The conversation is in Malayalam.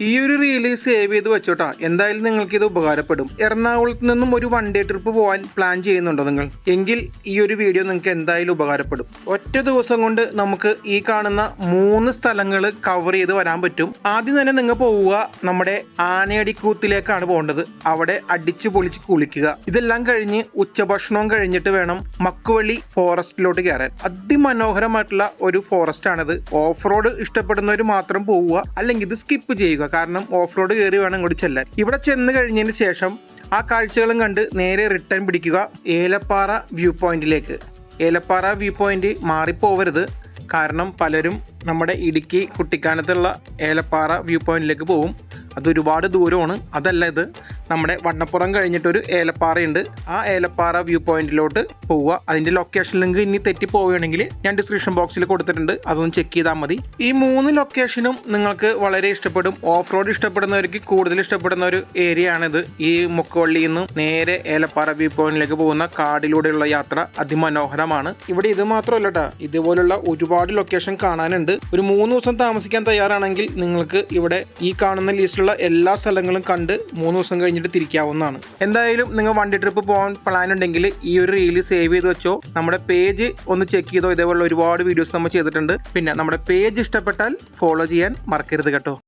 ഈ ഒരു റീൽ സേവ് ചെയ്ത് വെച്ചോട്ടാ. എന്തായാലും നിങ്ങൾക്ക് ഇത് ഉപകാരപ്പെടും. എറണാകുളത്ത് നിന്നും ഒരു വൺ ഡേ ട്രിപ്പ് പോകാൻ പ്ലാൻ ചെയ്യുന്നുണ്ടോ നിങ്ങൾ? എങ്കിൽ ഈ ഒരു വീഡിയോ നിങ്ങൾക്ക് എന്തായാലും ഉപകാരപ്പെടും. ഒറ്റ ദിവസം കൊണ്ട് നമുക്ക് ഈ കാണുന്ന മൂന്ന് സ്ഥലങ്ങൾ കവർ ചെയ്ത് വരാൻ പറ്റും. ആദ്യം തന്നെ നിങ്ങൾ പോവുക നമ്മുടെ ആനയടിക്കൂത്തിലേക്കാണ് പോകേണ്ടത്. അവിടെ അടിച്ചു പൊളിച്ച് കുളിക്കുക. ഇതെല്ലാം കഴിഞ്ഞ് ഉച്ചഭക്ഷണവും കഴിഞ്ഞിട്ട് വേണം മക്കുവള്ളി ഫോറസ്റ്റിലോട്ട് കയറാൻ. അതിമനോഹരമായിട്ടുള്ള ഒരു ഫോറസ്റ്റ് ആണിത്. ഓഫ് റോഡ് ഇഷ്ടപ്പെടുന്നവർ മാത്രം പോവുക. അല്ലെങ്കിൽ ഇത് സ്കിപ്പ് ചെയ്യുക. കാരണം ഓഫ് റോഡ് കയറി വേണം ഇങ്ങോട്ട് ചെല്ലാൻ. ഇവിടെ ചെന്ന് കഴിഞ്ഞതിന് ശേഷം ആ കാഴ്ചകളും കണ്ട് നേരെ റിട്ടേൺ പിടിക്കുക ഏലപ്പാറ വ്യൂ പോയിന്റിലേക്ക് ഏലപ്പാറ വ്യൂ പോയിന്റ് മാറിപ്പോവരുത്. കാരണം പലരും നമ്മുടെ ഇടുക്കി കുട്ടിക്കാനത്തുള്ള ഏലപ്പാറ വ്യൂ പോയിന്റിലേക്ക് പോകും അതൊരുപാട് ദൂരമാണ്. അതല്ല ഇത് നമ്മുടെ വണ്ണപ്പുറം കഴിഞ്ഞിട്ടൊരു ഏലപ്പാറയുണ്ട്. ആ ഏലപ്പാറ വ്യൂ പോയിന്റിലോട്ട് പോവുക. അതിന്റെ ലൊക്കേഷൻ ലിങ്ക് ഇനി തെറ്റി പോവുകയാണെങ്കിൽ ഞാൻ ഡിസ്ക്രിപ്ഷൻ ബോക്സിൽ കൊടുത്തിട്ടുണ്ട്. അതൊന്ന് ചെക്ക് ചെയ്താൽ മതി. ഈ മൂന്ന് ലൊക്കേഷനും നിങ്ങൾക്ക് വളരെ ഇഷ്ടപ്പെടും. ഓഫ് റോഡ് ഇഷ്ടപ്പെടുന്നവർക്ക് കൂടുതൽ ഇഷ്ടപ്പെടുന്ന ഒരു ഏരിയ ആണിത്. ഈ മുക്കവള്ളിയിൽ നിന്ന് നേരെ ഏലപ്പാറ വ്യൂ പോയിന്റിലേക്ക് പോകുന്ന കാടിലൂടെയുള്ള യാത്ര അതിമനോഹരമാണ്. ഇവിടെ ഇത് മാത്രമല്ല ഇതുപോലുള്ള ഒരുപാട് ലൊക്കേഷൻ കാണാനുണ്ട്. ഒരു മൂന്ന് ദിവസം താമസിക്കാൻ തയ്യാറാണെങ്കിൽ നിങ്ങൾക്ക് ഇവിടെ ഈ കാണുന്ന ലിസ്റ്റിലുള്ള എല്ലാ സ്ഥലങ്ങളും കണ്ട് മൂന്ന് ദിവസം കഴിഞ്ഞിട്ട് തിരിക്കാവുന്നതാണ്. എന്തായാലും നിങ്ങൾ വണ്ടി ട്രിപ്പ് പോകാൻ പ്ലാൻ ഉണ്ടെങ്കിൽ ഈ ഒരു റീൽ സേവ് ചെയ്ത് വെച്ചോ. നമ്മുടെ പേജ് ഒന്ന് ചെക്ക് ചെയ്തോ. ഇതേപോലുള്ള ഒരുപാട് വീഡിയോസ് നമ്മൾ ചെയ്തിട്ടുണ്ട്. പിന്നെ നമ്മുടെ പേജ് ഇഷ്ടപ്പെട്ടാൽ ഫോളോ ചെയ്യാൻ മറക്കരുത് കേട്ടോ.